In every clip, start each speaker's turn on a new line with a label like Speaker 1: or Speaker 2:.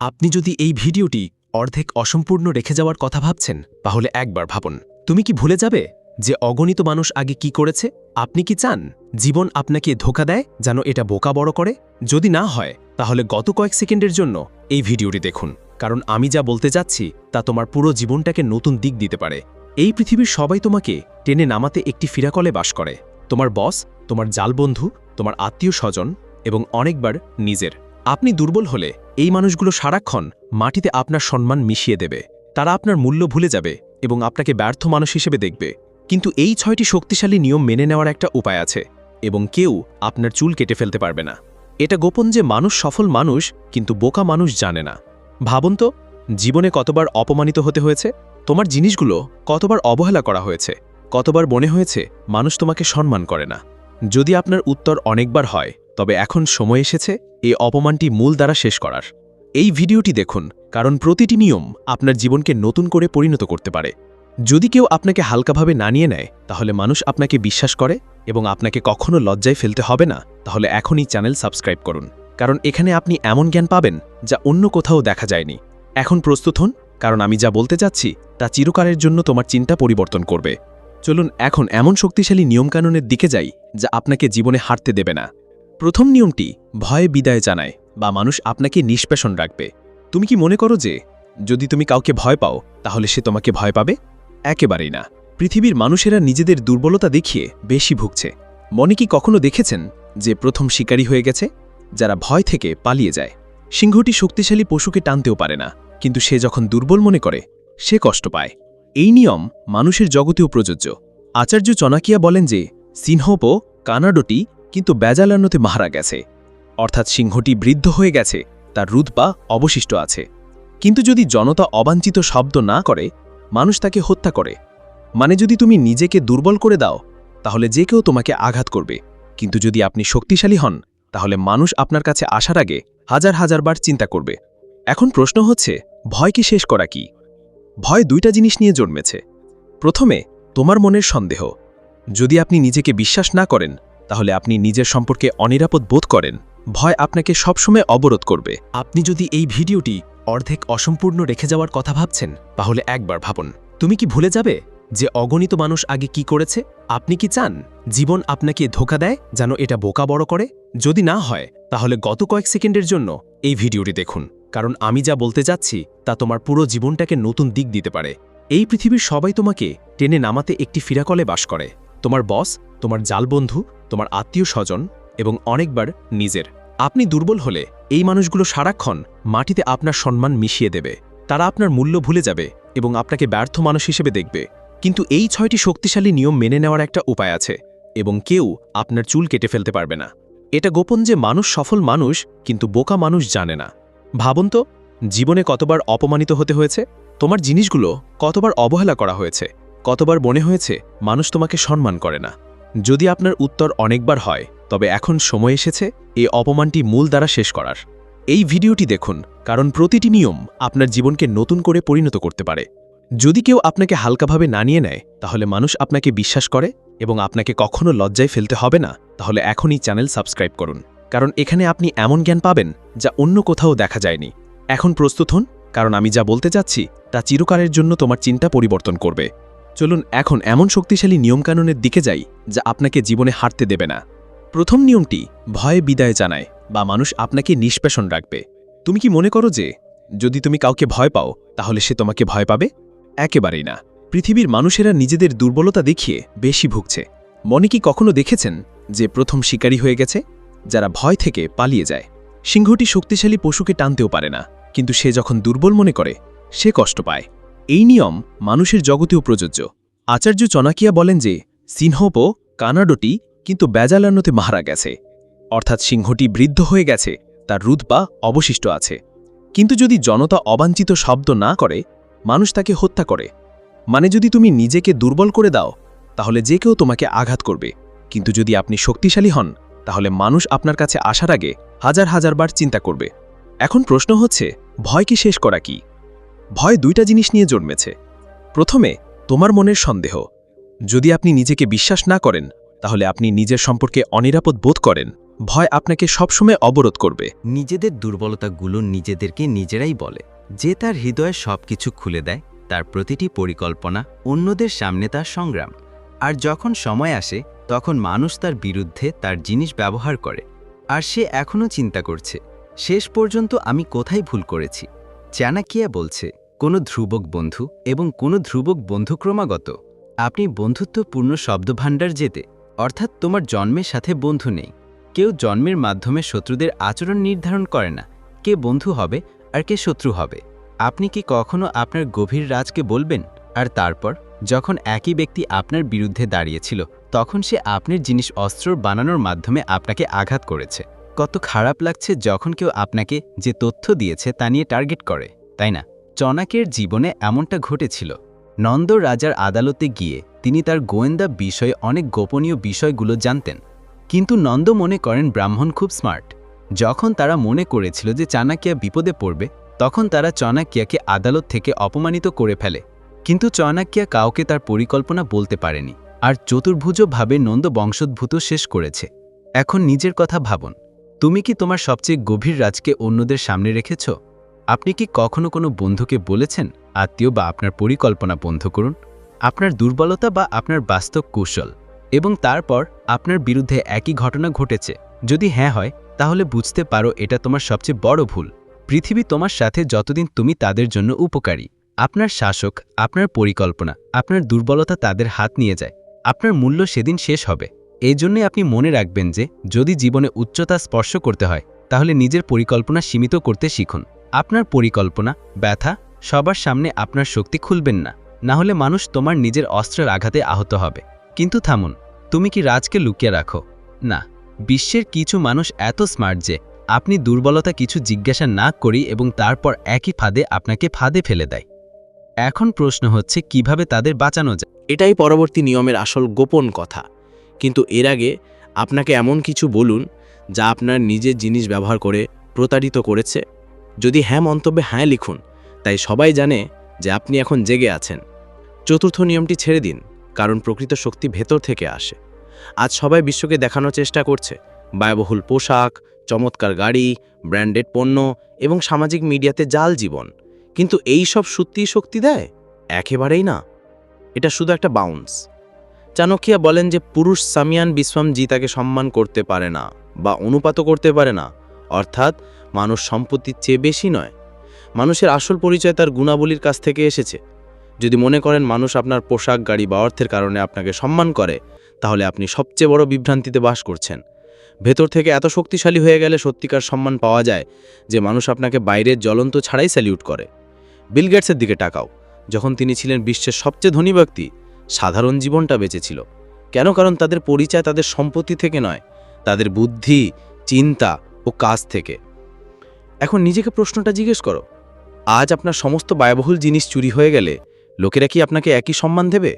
Speaker 1: আপনি যদি এই ভিডিওটি অর্ধেক অসম্পূর্ণ রেখে যাওয়ার কথা ভাবছেন, তাহলে একবার ভাবুন, তুমি কি ভুলে যাবে যে অগণিত মানুষ আগে কি করেছে? আপনি কি চান জীবন আপনাকে ধোকা দেয় যেন এটা বোকা বড় করে? যদি না হয়, তাহলে গত কয়েক সেকেন্ডের জন্য এই ভিডিওটি দেখুন, কারণ আমি যা বলতে যাচ্ছি, তা তোমার পুরো জীবনটাকে নতুন দিক দিতে পারে। এই পৃথিবীর সবাই তোমাকে টেনে নামাতে একটি ফিরাকলে বাস করে। তোমার বস, তোমার জাল বন্ধু, তোমার আত্মীয় স্বজন এবং অনেকবার নিজের। আপনি দুর্বল হলে এই মানুষগুলো সারাক্ষণ মাটিতে আপনার সম্মান মিশিয়ে দেবে। তারা আপনার মূল্য ভুলে যাবে এবং আপনাকে ব্যর্থ মানুষ হিসেবে দেখবে। কিন্তু এই ছয়টি শক্তিশালী নিয়ম মেনে নেওয়ার একটা উপায় আছে এবং কেউ আপনার চুল কেটে ফেলতে পারবে না। এটা গোপন যে মানুষ সফল মানুষ, কিন্তু বোকা মানুষ জানে না। ভাবুন তো, জীবনে কতবার অপমানিত হতে হয়েছে? তোমার জিনিসগুলো কতবার অবহেলা করা হয়েছে? কতবার মনে হয়েছে, মানুষ তোমাকে সম্মান করে না। যদি আপনার উত্তর অনেকবার হয় তবে এখন সময় এসেছে এই অপমানটি মূল দ্বারা শেষ করার। এই ভিডিওটি দেখুন, কারণ প্রতিটি নিয়ম আপনার জীবনকে নতুন করে পরিণত করতে পারে। যদি কেউ আপনাকে হালকাভাবে না নিয়ে নেয়, তাহলে মানুষ আপনাকে বিশ্বাস করে এবং আপনাকে কখনো লজ্জায় ফেলতে হবে না। তাহলে এখনই চ্যানেল সাবস্ক্রাইব করুন, কারণ এখানে আপনি এমন জ্ঞান পাবেন যা অন্য কোথাও দেখা যায়নি। এখন প্রস্তুত হন, কারণ আমি যা বলতে চাচ্ছি তা চিরকালের জন্য তোমার চিন্তা পরিবর্তন করবে। চলুন, এখন এমন শক্তিশালী নিয়মকানুনের দিকে যাই, যা আপনাকে জীবনে হারতে দেবে না। প্রথম নিয়মটি ভয়ে বিদায় জানায় বা মানুষ আপনাকে নিষ্পেষণ রাখবে। তুমি কি মনে করো যে, যদি তুমি কাউকে ভয় পাও, তাহলে সে তোমাকে ভয় পাবে? একেবারেই না। পৃথিবীর মানুষেরা নিজেদের দুর্বলতা দেখিয়ে বেশি ভুগছে। মনে কি কখনো দেখেছেন যে প্রথম শিকারী হয়ে গেছে? যারা ভয় থেকে পালিয়ে যায়। সিংহটি শক্তিশালী পশুকে টানতেও পারে না, কিন্তু সে যখন দুর্বল মনে করে, সে কষ্ট পায়। এই নিয়ম মানুষের জগতেও প্রযোজ্য। আচার্য চনাকিয়া বলেন যে, সিংহপ কানাডোটি কিন্তু বেজালান্নতে মারা গেছে। অর্থাৎ সিংহটি বৃদ্ধ হয়ে গেছে, তার রুদপা অবশিষ্ট আছে। কিন্তু যদি জনতা অবাঞ্ছিত শব্দ না করে, মানুষ তাকে হত্যা করে। মানে যদি তুমি নিজেকে দুর্বল করে দাও, তাহলে যে কেউ তোমাকে আঘাত করবে। কিন্তু যদি আপনি শক্তিশালী হন, তাহলে মানুষ আপনার কাছে আসার আগে হাজার হাজার বার চিন্তা করবে। এখন প্রশ্ন হচ্ছে, ভয় কি শেষ করা কি? ভয় দুইটা জিনিস নিয়ে জন্মেছে। প্রথমে, তোমার মনের সন্দেহ। যদি আপনি নিজেকে বিশ্বাস না করেন তাহলে আপনি নিজের সম্পর্কে অনিরাপদ বোধ করেন। ভয় আপনাকে সবসময় অবরোধ করবে। আপনি যদি এই ভিডিওটি অর্ধেক অসম্পূর্ণ রেখে যাওয়ার কথা ভাবছেন, তাহলে একবার ভাবুন, তুমি কি ভুলে যাবে যে অগণিত মানুষ আগে কি করেছে? আপনি কি চান জীবন আপনাকে ধোকা দেয়, যেন এটা বোকা বড় করে? যদি না হয়, তাহলে গত কয়েক সেকেন্ডের জন্য এই ভিডিওটি দেখুন। কারণ আমি যা বলতে যাচ্ছি, তা তোমার পুরো জীবনটাকে নতুন দিক দিতে পারে। এই পৃথিবীর সবাই তোমাকে টেনে নামাতে একটি ফিরাকলে বাস করে। তোমার বস, তোমার জাল বন্ধু তোমার আত্মীয় স্বজন এবং অনেকবার নিজের। আপনি দুর্বল হলে এই মানুষগুলো সারাক্ষণ মাটিতে আপনার সম্মান মিশিয়ে দেবে। তারা আপনার মূল্য ভুলে যাবে এবং আপনাকে ব্যর্থ মানুষ হিসেবে দেখবে। কিন্তু এই ছয়টি শক্তিশালী নিয়ম মেনে নেওয়ার একটা উপায় আছে এবং কেউ আপনার চুল কেটে ফেলতে পারবে না। এটা গোপন যে মানুষ সফল মানুষ, কিন্তু বোকা মানুষ জানে না। ভাবুন তো, জীবনে কতবার অপমানিত হতে হয়েছে? তোমার জিনিসগুলো কতবার অবহেলা করা হয়েছে? কতবার মনে হয়েছে মানুষ তোমাকে সম্মান করে না? যদি আপনার উত্তর অনেকবার হয়, তবে এখন সময় এসেছে এই অপমানটি মূল দ্বারা শেষ করার। এই ভিডিওটি দেখুন, কারণ প্রতিটি নিয়ম আপনার জীবনকে নতুন করে পরিণত করতে পারে। যদি কেউ আপনাকে হালকাভাবে না নিয়ে নেয়, তাহলে মানুষ আপনাকে বিশ্বাস করে এবং আপনাকে কখনো লজ্জায় ফেলতে হবে না। তাহলে এখনই চ্যানেল সাবস্ক্রাইব করুন, কারণ এখানে আপনি এমন জ্ঞান পাবেন যা অন্য কোথাও দেখা যায়নি। এখন প্রস্তুত হন, কারণ আমি যা বলতে চাচ্ছি তা চিরকালের জন্য তোমার চিন্তা পরিবর্তন করবে। চলুন এখন এমন শক্তিশালী নিয়মকানুনের দিকে যাই, যা আপনাকে জীবনে হারতে দেবে না। প্রথম নিয়মটি, ভয়ে বিদায় জানায়, বা মানুষ আপনাকে নিষ্পেষণ রাখবে। তুমি কি মনে করো যে, যদি তুমি কাউকে ভয় পাও, তাহলে সে তোমাকে ভয় পাবে? একেবারেই না। পৃথিবীর মানুষেরা নিজেদের দুর্বলতা দেখিয়ে বেশি ভুগছে। মনে কি কখনো দেখেছেন যে, প্রথম শিকারী হয়ে গেছে? যারা ভয় থেকে পালিয়ে যায়। সিংহটি শক্তিশালী পশুকে টানতেও পারে না, কিন্তু সে যখন দুর্বল মনে করে, সে কষ্ট পায়। এই নিয়ম মানুষের জগতেও প্রযোজ্য। আচার্য চনাকিয়া বলেন যে, সিংহপ কানাডোটি কিন্তু বেজালান্নতে মারা গেছে। অর্থাৎ সিংহটি বৃদ্ধ হয়ে গেছে, তার রুদপা অবশিষ্ট আছে। কিন্তু যদি জনতা অবাঞ্ছিত শব্দ না করে, মানুষ তাকে হত্যা করে। মানে যদি তুমি নিজেকে দুর্বল করে দাও, তাহলে যে কেউ তোমাকে আঘাত করবে। কিন্তু যদি আপনি শক্তিশালী হন, তাহলে মানুষ আপনার কাছে আসার আগে হাজার হাজার বার চিন্তা করবে। এখন প্রশ্ন হচ্ছে ভয়কে শেষ করা কি? ভয় দুইটা জিনিস নিয়ে জন্মেছে। প্রথমে, তোমার মনের সন্দেহ। যদি আপনি নিজেকে বিশ্বাস না করেন, তাহলে আপনি নিজের সম্পর্কে অনিরাপদ বোধ করেন। ভয় আপনাকে সবসময় অবরোধ করবে।
Speaker 2: নিজেদের দুর্বলতাগুলো নিজেদেরকে নিজেরাই বলে। যে তার হৃদয়ে সব কিছু খুলে দেয়, তার প্রতিটি পরিকল্পনা অন্যদের সামনে তার সংগ্রাম। আর যখন সময় আসে, তখন মানুষ তার বিরুদ্ধে তার জিনিস ব্যবহার করে। আর সে এখনও চিন্তা করছে, শেষ পর্যন্ত আমি কোথায় ভুল করেছি? চাণাকিয়া বলছে কোনো ধ্রুবক বন্ধু এবং কোনো ধ্রুবক বন্ধু ক্রমাগত আপনি বন্ধুত্বপূর্ণ শব্দভাণ্ডার যেতে অর্থাৎ তোমার জন্মের সাথে বন্ধু নেই। কেউ জন্মের মাধ্যমে শত্রুদের আচরণ নির্ধারণ করে না, কে বন্ধু হবে আর কে শত্রু হবে। আপনি কি কখনো আপনার গভীর রাজকে বলবেন? আর তারপর, যখন একই ব্যক্তি আপনার বিরুদ্ধে দাঁড়িয়েছিল, তখন সে আপনার জিনিস অস্ত্র বানানোর মাধ্যমে আপনাকে আঘাত করেছে। কত খারাপ লাগছে যখন কেউ আপনাকে যে তথ্য দিয়েছে তা নিয়ে টার্গেট করে, তাই না? চনাকের জীবনে এমনটা ঘটেছিল। নন্দ রাজার আদালতে গিয়ে তিনি তার গোয়েন্দা বিষয়ে অনেক গোপনীয় বিষয়গুলো জানতেন। কিন্তু নন্দ মনে করেন ব্রাহ্মণ খুব স্মার্ট। যখন তারা মনে করেছিল যে চাণাকিয়া বিপদে পড়বে, তখন তারা চনাকিয়াকে আদালত থেকে অপমানিত করে ফেলে। কিন্তু চনাকিয়া কাউকে তার পরিকল্পনা বলতে পারেনি। আর চতুর্ভুজভাবে নন্দ বংশোদ্ভূত শেষ করেছে। এখন নিজের কথা ভাবুন। তুমি কি তোমার সবচেয়ে গভীর রাজকে অন্যদের সামনে রেখেছ? আপনি কি কখনো কোনো বন্ধুকে বলেছেন, আত্মীয় বা আপনার পরিকল্পনা বন্ধ করুন? আপনার দুর্বলতা বা আপনার বাস্তব কৌশল। এবং তারপর আপনার বিরুদ্ধে একই ঘটনা ঘটেছে। যদি হ্যাঁ হয়, তাহলে বুঝতে পারো এটা তোমার সবচেয়ে বড় ভুল। পৃথিবী তোমার সাথে যতদিন তুমি তাদের জন্য উপকারী। আপনার শাসক, আপনার পরিকল্পনা, আপনার দুর্বলতা তাদের হাত নিয়ে যায়। আপনার মূল্য সেদিন শেষ হবে। এই জন্যে আপনি মনে রাখবেন যে, যদি জীবনে উচ্চতা স্পর্শ করতে হয়, তাহলে নিজের পরিকল্পনা সীমিত করতে শিখুন। আপনার পরিকল্পনা, ব্যথা, সবার সামনে আপনার শক্তি খুলবেন না। না হলে মানুষ তোমার নিজের অস্ত্রের আঘাতে আহত হবে। কিন্তু থামুন, তুমি কি রাজকে লুকিয়ে রাখো? না, বিশ্বের কিছু মানুষ এত স্মার্ট যে, আপনি দুর্বলতা কিছু জিজ্ঞাসা না করি এবং তারপর একই ফাঁদে আপনাকে ফাঁদে ফেলে দেয়। এখন প্রশ্ন হচ্ছে, কীভাবে তাদের বাঁচানো যায়?
Speaker 3: এটাই পরবর্তী নিয়মের আসল গোপন কথা। কিন্তু এর আগে আপনাকে এমন কিছু বলুন, যা আপনার নিজের জিনিস ব্যবহার করে প্রতারিত করেছে। যদি হ্যাঁ মন্তব্যে হ্যাঁ লিখুন, তাই সবাই জানে যে আপনি এখন জেগে আছেন। চতুর্থ নিয়মটি ছেড়ে দিন, কারণ প্রকৃত শক্তি ভেতর থেকে আসে। আজ সবাই বিশ্বকে দেখানোর চেষ্টা করছে। ব্যয়বহুল পোশাক, চমৎকার গাড়ি, ব্র্যান্ডেড পণ্য এবং সামাজিক মিডিয়াতে জাল জীবন। কিন্তু এই সব সত্যিই শক্তি দেয়? একেবারেই না। এটা শুধু একটা বাউন্স চাণকিয়া বলেন যে পুরুষ সামিয়ান বিশ্বমজি জিতাকে সম্মান করতে পারে না বা অনুপাতও করতে পারে না। অর্থাৎ মানুষ সম্পত্তির চেয়ে বেশি নয়। মানুষের আসল পরিচয় তার গুণাবলীর কাছ থেকে এসেছে। যদি মনে করেন মানুষ আপনার পোশাক, গাড়ি বা অর্থের কারণে আপনাকে সম্মান করে, তাহলে আপনি সবচেয়ে বড় বিভ্রান্তিতে বাস করছেন। ভেতর থেকে এত শক্তিশালী হয়ে গেলে সত্যিকার সম্মান পাওয়া যায় যে মানুষ আপনাকে বাইরের জ্বলন্ত ছাড়াই স্যালিউট করে। বিল গেটসের দিকে টাকাও যখন তিনি ছিলেন বিশ্বের সবচেয়ে ধনী ব্যক্তি, সাধারণ জীবনটা বেঁচেছিল। কেন? কারণ তাদের পরিচয় তাদের সম্পত্তি থেকে নয়, তাদের বুদ্ধি, চিন্তা ও কাজ থেকে। এখন নিজেকে প্রশ্নটা জিজ্ঞেস করো। আজ আপনার সমস্ত ব্যয়বহুল জিনিস চুরি হয়ে গেলে লোকেরা কি আপনাকে একই সম্মান দেবে?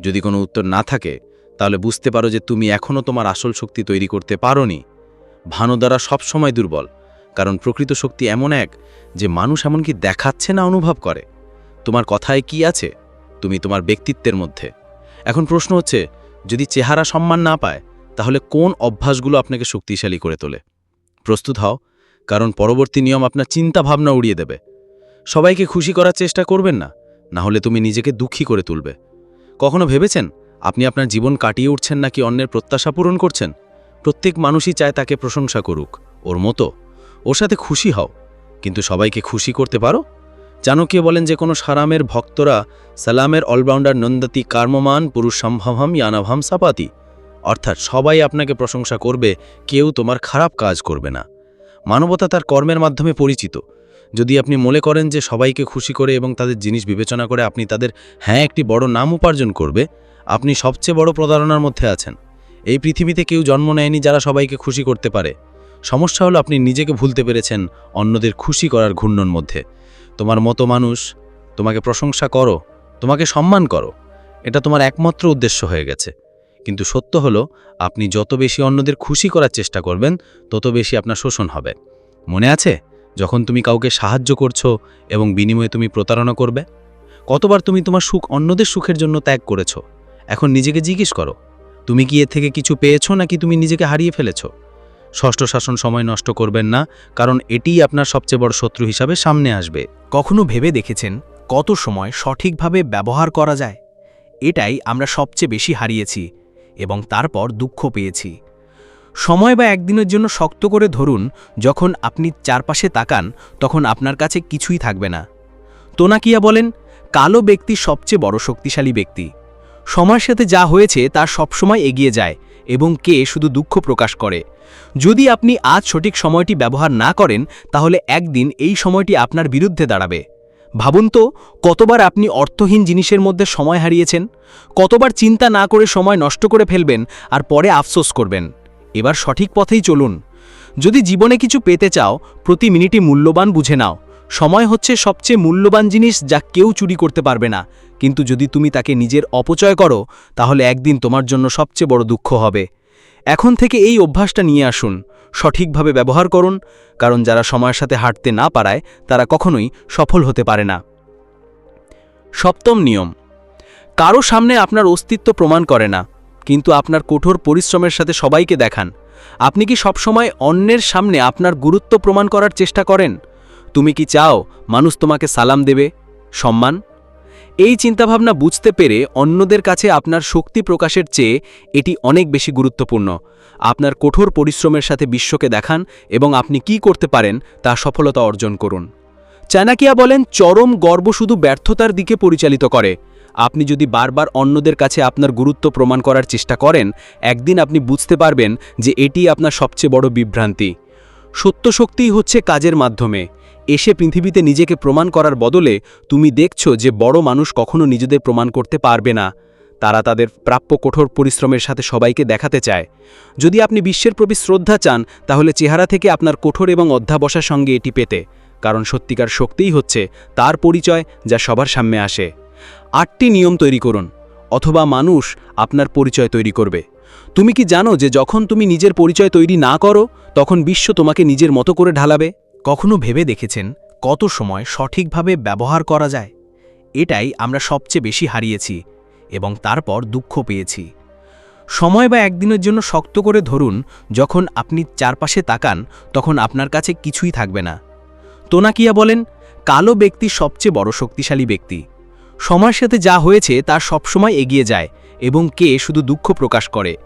Speaker 3: যদি কোনো উত্তর না থাকে, তাহলে বুঝতে পারো যে তুমি এখনও তোমার আসল শক্তি তৈরি করতে পারোনি। ভানো দ্বারা সবসময় দুর্বল, কারণ প্রকৃত শক্তি এমন এক যে মানুষ এমনকি দেখাচ্ছে না অনুভব করে। তোমার কথায় কি আছে? তুমি তোমার ব্যক্তিত্বের মধ্যে। এখন প্রশ্ন হচ্ছে, যদি চেহারা সম্মান না পায়, তাহলে কোন অভ্যাসগুলো আপনাকে শক্তিশালী করে তোলে? প্রস্তুত হও। কারণ পরবর্তী নিয়ম আপনার চিন্তা ভাবনা উড়িয়ে দেবে। সবাইকে খুশি করার চেষ্টা করবেন না না হলে তুমি নিজেকে দুঃখী করে তুলবে। কখনো ভেবেছেন, আপনি আপনার জীবন কাটিয়ে উঠছেন নাকি অন্যের প্রত্যাশা পূরণ করছেন? প্রত্যেক মানুষই চায় তাকে প্রশংসা করুক। ওর মতো, ওর সাথে খুশি হও। কিন্তু সবাইকে খুশি করতে পারো? চাণক্য বলেন যে কোনো সারামের ভক্তরা সালামের অলরাউন্ডার নন্দাতি কার্মমান পুরুষ সম্ভবম ইয়ানাভাম সাপাতি। অর্থাৎ সবাই আপনাকে প্রশংসা করবে, কেউ তোমার খারাপ কাজ করবে না। মানবতা তার কর্মের মাধ্যমে পরিচিত। যদি আপনি মনে করেন যে সবাইকে খুশি করে এবং তাদের জিনিস বিবেচনা করে আপনি তাদের হ্যাঁ একটি বড় নাম উপার্জন করবে, আপনি সবচেয়ে বড় প্রতারণার মধ্যে আছেন। এই পৃথিবীতে কেউ জন্ম নেয়নি যারা সবাইকে খুশি করতে পারে। সমস্যা হলো আপনি নিজেকে ভুলতে পেরেছেন অন্যদের খুশি করার ঘূর্ণন মধ্যে। তোমার মতো মানুষ, তোমাকে প্রশংসা করো, তোমাকে সম্মান করো। এটা তোমার একমাত্র উদ্দেশ্য হয়ে গেছে। কিন্তু সত্য হলো, আপনি যত বেশি অন্যদের খুশি করার চেষ্টা করবেন, তত বেশি আপনার শোষণ হবে। মনে আছে? যখন তুমি কাউকে সাহায্য করছ এবং বিনিময়ে তুমি প্রতারণা করবে? কতবার তুমি তোমার সুখ অন্যদের সুখের জন্য ত্যাগ করেছ? এখন নিজেকে জিজ্ঞেস করো, তুমি কি এর থেকে কিছু পেয়েছ নাকি তুমি নিজেকে হারিয়ে ফেলেছো?
Speaker 2: ষষ্ঠ শাসন সময় নষ্ট করবেন না, কারণ এটিই আপনার সবচেয়ে বড় শত্রু হিসাবে সামনে আসবে।
Speaker 3: কখনো ভেবে দেখেছেন কত সময় সঠিকভাবে ব্যবহার করা যায়? এটাই আমরা সবচেয়ে বেশি হারিয়েছি। এবং তারপর দুঃখ পেয়েছি। সময় বা একদিনের জন্য শক্ত করে ধরুন, যখন আপনি চারপাশে তাকান, তখন আপনার কাছে কিছুই থাকবে না। তোনাকিয়া বলেন, কালো ব্যক্তি সবচেয়ে বড় শক্তিশালী ব্যক্তি। সময়ের সাথে যা হয়েছে তা সবসময় এগিয়ে যায় এবং কে শুধু দুঃখ প্রকাশ করে। যদি আপনি আজ সঠিক সময়টি ব্যবহার না করেন, তাহলে একদিন এই সময়টি আপনার বিরুদ্ধে দাঁড়াবে। ভাবুন তো, কতবার আপনি অর্থহীন জিনিসের মধ্যে সময় হারিয়েছেন, কতবার চিন্তা না করে সময় নষ্ট করে ফেলবেন আর পরে আফসোস করবেন। এবার সঠিক পথেই চলুন। যদি জীবনে কিছু পেতে চাও, প্রতি মিনিটই মূল্যবান বুঝে নাও। সময় হচ্ছে সবচেয়ে মূল্যবান জিনিস যা কেউ চুরি করতে পারবে না। কিন্তু যদি তুমি তাকে নিজের অপচয় করো, তাহলে একদিন তোমার জন্য সবচেয়ে বড় দুঃখ হবে। এখন থেকে এই অভ্যাসটা নিয়ে আসুন। সঠিকভাবে ব্যবহার করুন, কারণ যারা সময়ের সাথে হাঁটতে না পারায় তারা কখনোই সফল হতে পারে না। সপ্তম নিয়ম, কারও সামনে আপনার অস্তিত্ব প্রমাণ করে না, কিন্তু আপনার কঠোর পরিশ্রমের সাথে সবাইকে দেখান। আপনি কি সবসময় অন্যের সামনে আপনার গুরুত্ব প্রমাণ করার চেষ্টা করেন? তুমি কি চাও মানুষ তোমাকে সালাম দেবে, সম্মান? এই চিন্তাভাবনা বুঝতে পেরে অন্যদের কাছে আপনার শক্তি প্রকাশের চেয়ে এটি অনেক বেশি গুরুত্বপূর্ণ। আপনার কঠোর পরিশ্রমের সাথে বিশ্বকে দেখান এবং আপনি কি করতে পারেন তা সফলতা অর্জন করুন। চানাকিয়া বলেন, চরম গর্ব শুধু ব্যর্থতার দিকে পরিচালিত করে। আপনি যদি বারবার অন্যদের কাছে আপনার গুরুত্ব প্রমাণ করার চেষ্টা করেন, একদিন আপনি বুঝতে পারবেন যে এটি আপনার সবচেয়ে বড় বিভ্রান্তি। সত্য শক্তিই হচ্ছে কাজের মাধ্যমে। এসে পৃথিবীতে নিজেকে প্রমাণ করার বদলে তুমি দেখছ যে বড় মানুষ কখনো নিজেদের প্রমাণ করতে পারবে না। তারা তাদের প্রাপ্য কঠোর পরিশ্রমের সাথে সবাইকে দেখাতে চায়। যদি আপনি বিশ্বের প্রতি শ্রদ্ধা চান, তাহলে চেহারা থেকে আপনার কঠোর এবং অধ্যাবসার সঙ্গে এটি পেতে। কারণ সত্যিকার শক্তিই হচ্ছে তার পরিচয় যা সবার সামনে আসে। আটটি নিয়ম তৈরি করুন, অথবা মানুষ আপনার পরিচয় তৈরি করবে। তুমি কি জানো যে যখন তুমি নিজের পরিচয় তৈরি না করো, তখন বিশ্ব তোমাকে নিজের মতো করে ঢালাবে? কখনো ভেবে দেখেছেন কত সময় সঠিকভাবে ব্যবহার করা যায়? এটাই আমরা সবচেয়ে বেশি হারিয়েছি এবং তারপর দুঃখ পেয়েছি। সময় বা একদিনের জন্য শক্ত করে ধরুন, যখন আপনি চারপাশে তাকান, তখন আপনার কাছে কিছুই থাকবে না। তোনাকিয়া বলেন, কালো ব্যক্তি সবচেয়ে বড় শক্তিশালী ব্যক্তি। সময়ের সাথে যা হয়েছে তা সবসময় এগিয়ে যায় এবং কে শুধু দুঃখ প্রকাশ করে।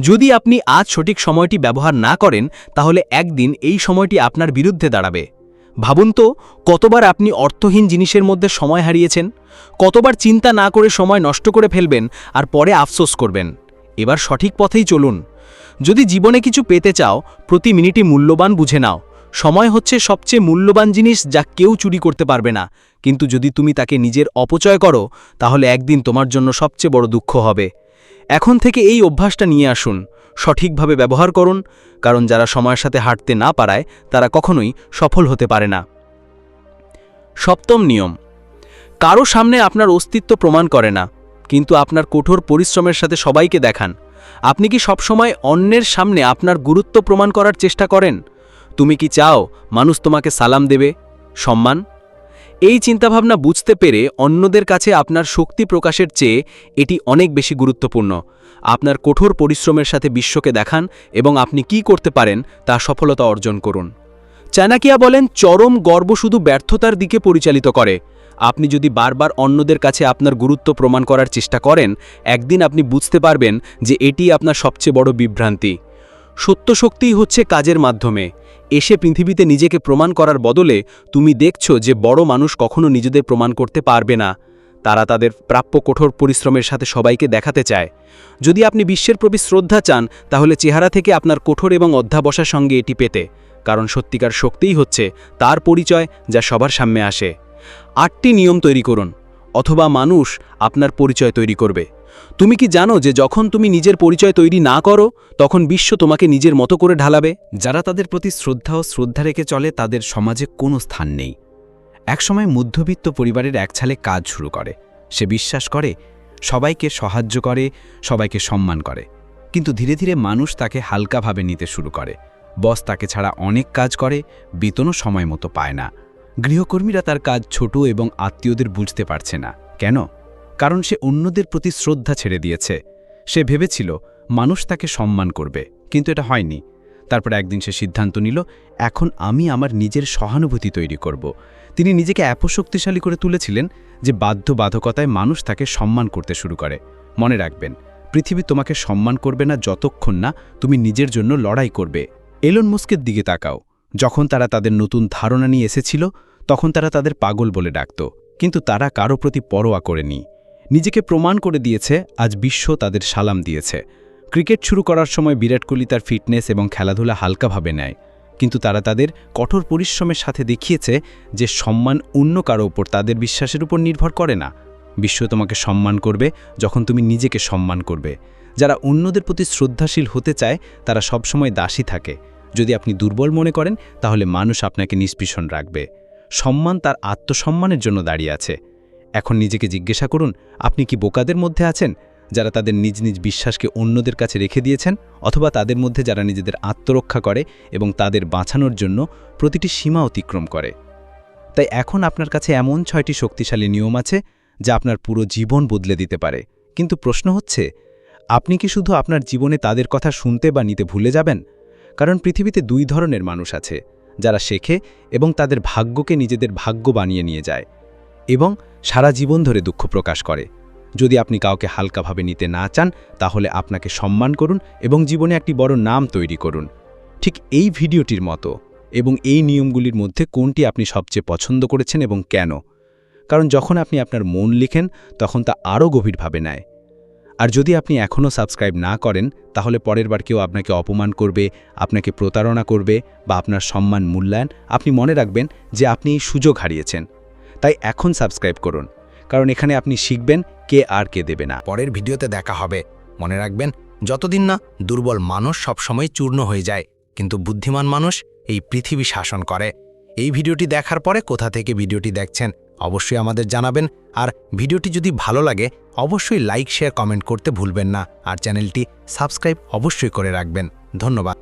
Speaker 3: যদি আপনি আজ সঠিক সময়টি ব্যবহার না করেন, তাহলে একদিন এই সময়টি আপনার বিরুদ্ধে দাঁড়াবে। ভাবুন তো, কতবার আপনি অর্থহীন জিনিসের মধ্যে সময় হারিয়েছেন, কতবার চিন্তা না করে সময় নষ্ট করে ফেলবেন আর পরে আফসোস করবেন। এবার সঠিক পথেই চলুন। যদি জীবনে কিছু পেতে চাও, প্রতি মিনিটই মূল্যবান বুঝে নাও। সময় হচ্ছে সবচেয়ে মূল্যবান জিনিস যা কেউ চুরি করতে পারবে না। কিন্তু যদি তুমি তাকে নিজের অপচয় করো, তাহলে একদিন তোমার জন্য সবচেয়ে বড় দুঃখ হবে। এখন থেকে এই অভ্যাসটা নিয়ে আসুন। সঠিকভাবে ব্যবহার করুন, কারণ যারা সময়ের সাথে হাঁটতে না পারায়, তারা কখনোই সফল হতে পারে না। সপ্তম নিয়ম। কারও সামনে আপনার অস্তিত্ব প্রমাণ করে না, কিন্তু আপনার কঠোর পরিশ্রমের সাথে সবাইকে দেখান। আপনি কি সবসময় অন্যের সামনে আপনার গুরুত্ব প্রমাণ করার চেষ্টা করেন? তুমি কি চাও মানুষ তোমাকে সালাম দেবে? সম্মান? এই চিন্তাভাবনা বুঝতে পেরে অন্যদের কাছে আপনার শক্তি প্রকাশের চেয়ে এটি অনেক বেশি গুরুত্বপূর্ণ। আপনার কঠোর পরিশ্রমের সাথে বিশ্বকে দেখান এবং আপনি কি করতে পারেন তা সফলতা অর্জন করুন। চানাকিয়া বলেন, চরম গর্ব শুধু ব্যর্থতার দিকে পরিচালিত করে। আপনি যদি বারবার অন্যদের কাছে আপনার গুরুত্ব প্রমাণ করার চেষ্টা করেন, একদিন আপনি বুঝতে পারবেন যে এটি আপনার সবচেয়ে বড় বিভ্রান্তি। সত্য শক্তিই হচ্ছে কাজের মাধ্যমে। এসে পৃথিবীতে নিজেকে প্রমাণ করার বদলে তুমি দেখছ যে বড় মানুষ কখনো নিজেদের প্রমাণ করতে পারবে না। তারা তাদের প্রাপ্য কঠোর পরিশ্রমের সাথে সবাইকে দেখাতে চায়। যদি আপনি বিশ্বের প্রতি শ্রদ্ধা চান, তাহলে চেহারা থেকে আপনার কঠোর এবং অধ্যাবসার সঙ্গে এটি পেতে। কারণ সত্যিকার শক্তিই হচ্ছে তার পরিচয় যা সবার সামনে আসে। আটটি নিয়ম তৈরি করুন, অথবা মানুষ আপনার পরিচয় তৈরি করবে। তুমি কি জানো যে যখন তুমি নিজের পরিচয় তৈরি না করো, তখন বিশ্ব তোমাকে নিজের মতো করে ঢালাবে?
Speaker 4: যারা তাদের প্রতি শ্রদ্ধা ও শ্রদ্ধা রেখে চলে, তাদের সমাজে কোনো স্থান নেই। একসময় মধ্যবিত্ত পরিবারের এক ছালে কাজ শুরু করে। সে বিশ্বাস করে, সবাইকে সাহায্য করে, সবাইকে সম্মান করে। কিন্তু ধীরে ধীরে মানুষ তাকে হালকাভাবে নিতে শুরু করে। বস তাকে ছাড়া অনেক কাজ করে, বেতনও সময় মতো পায় না। গৃহকর্মীরা তার কাজ ছোট এবং আত্মীয়দের বুঝতে পারছে না। কেন? কারণ সে অন্যদের প্রতি শ্রদ্ধা ছেড়ে দিয়েছে। সে ভেবেছিল, মানুষ তাকে সম্মান করবে। কিন্তু এটা হয়নি।
Speaker 3: তারপর একদিন সে সিদ্ধান্ত নিল, এখন আমি আমার নিজের সহানুভূতি তৈরি করব। তিনি নিজেকে এত শক্তিশালী করে তুলেছিলেন যে বাধ্যবাধকতায় মানুষ তাকে সম্মান করতে শুরু করে। মনে রাখবেন, পৃথিবী তোমাকে সম্মান করবে না যতক্ষণ না তুমি নিজের জন্য লড়াই করবে। এলন মুস্কের দিকে তাকাও। যখন তারা তাদের নতুন ধারণা নিয়ে এসেছিল, তখন তারা তাদের পাগল বলে ডাকত। কিন্তু তারা কারও প্রতি পরোয়া করেনি। নিজেকে প্রমাণ করে দিয়েছে, আজ বিশ্ব তাদের সালাম দিয়েছে। ক্রিকেট শুরু করার সময় বিরাট কোহলি তার ফিটনেস এবং খেলাধুলা হালকাভাবে নেয়। কিন্তু তারা তাদের কঠোর পরিশ্রমের সাথে দেখিয়েছে যে সম্মান অন্য কারও ওপর তাদের বিশ্বাসের উপর নির্ভর করে না। বিশ্ব তোমাকে সম্মান করবে যখন তুমি নিজেকে সম্মান করবে। যারা অন্যদের প্রতি শ্রদ্ধাশীল হতে চায়, তারা সবসময় দাসী থাকে। যদি আপনি দুর্বল মনে করেন, তাহলে মানুষ আপনাকে নিষ্পিষণ রাখবে। সম্মান তার আত্মসম্মানের জন্য দাঁড়িয়ে আছে। এখন নিজেকে জিজ্ঞাসা করুন, আপনি কি বোকাদের মধ্যে আছেন? যারা তাদের নিজ নিজ বিশ্বাসকে অন্যদের কাছে রেখে দিয়েছেন, অথবা তাদের মধ্যে যারা নিজেদের আত্মরক্ষা করে এবং তাদের বাঁচানোর জন্য প্রতিটি সীমা অতিক্রম করে। তাই এখন আপনার কাছে এমন ছয়টি শক্তিশালী নিয়ম আছে, যা আপনার পুরো জীবন বদলে দিতে পারে। কিন্তু প্রশ্ন হচ্ছে, আপনি কি শুধু আপনার জীবনে তাদের কথা শুনতে বা নিতে ভুলে যাবেন? কারণ পৃথিবীতে দুই ধরনের মানুষ আছে, যারা শেখে এবং তাদের ভাগ্যকে নিজেদের ভাগ্য বানিয়ে নিয়ে যায়। এবং সারা জীবন ধরে দুঃখ প্রকাশ করে। যদি আপনি কাউকে হালকাভাবে নিতে না চান, তাহলে আপনাকে সম্মান করুন এবং জীবনে একটি বড় নাম তৈরি করুন। ঠিক এই ভিডিওটির মতো এবং এই নিয়মগুলির মধ্যে কোনটি আপনি সবচেয়ে পছন্দ করেছেন এবং কেন? কারণ যখন আপনি আপনার মন লিখেন, তখন তা আরও গভীরভাবে নেয়। আর যদি আপনি এখনও সাবস্ক্রাইব না করেন, তাহলে পরের বার কেউ আপনাকে অপমান করবে, আপনাকে প্রতারণা করবে বা আপনার সম্মান মূল্যায়ন, আপনি মনে রাখবেন যে আপনি এই সুযোগ হারিয়েছেন। তাই এখন সাবস্ক্রাইব করুন। কারণ এখানে আপনি শিখবেন কে আর কে দেবে না।
Speaker 5: পরের ভিডিওতে দেখা হবে। মনে রাখবেন, যতদিন না দুর্বল মানুষ সবসময় চূর্ণ হয়ে যায়, কিন্তু বুদ্ধিমান মানুষ এই পৃথিবী শাসন করে। এই ভিডিওটি দেখার পরে কোথা থেকে ভিডিওটি দেখছেন অবশ্যই আমাদের জানাবেন। আর ভিডিওটি যদি ভালো লাগে, অবশ্যই লাইক, শেয়ার, কমেন্ট করতে ভুলবেন না। আর চ্যানেলটি সাবস্ক্রাইব অবশ্যই করে রাখবেন। ধন্যবাদ।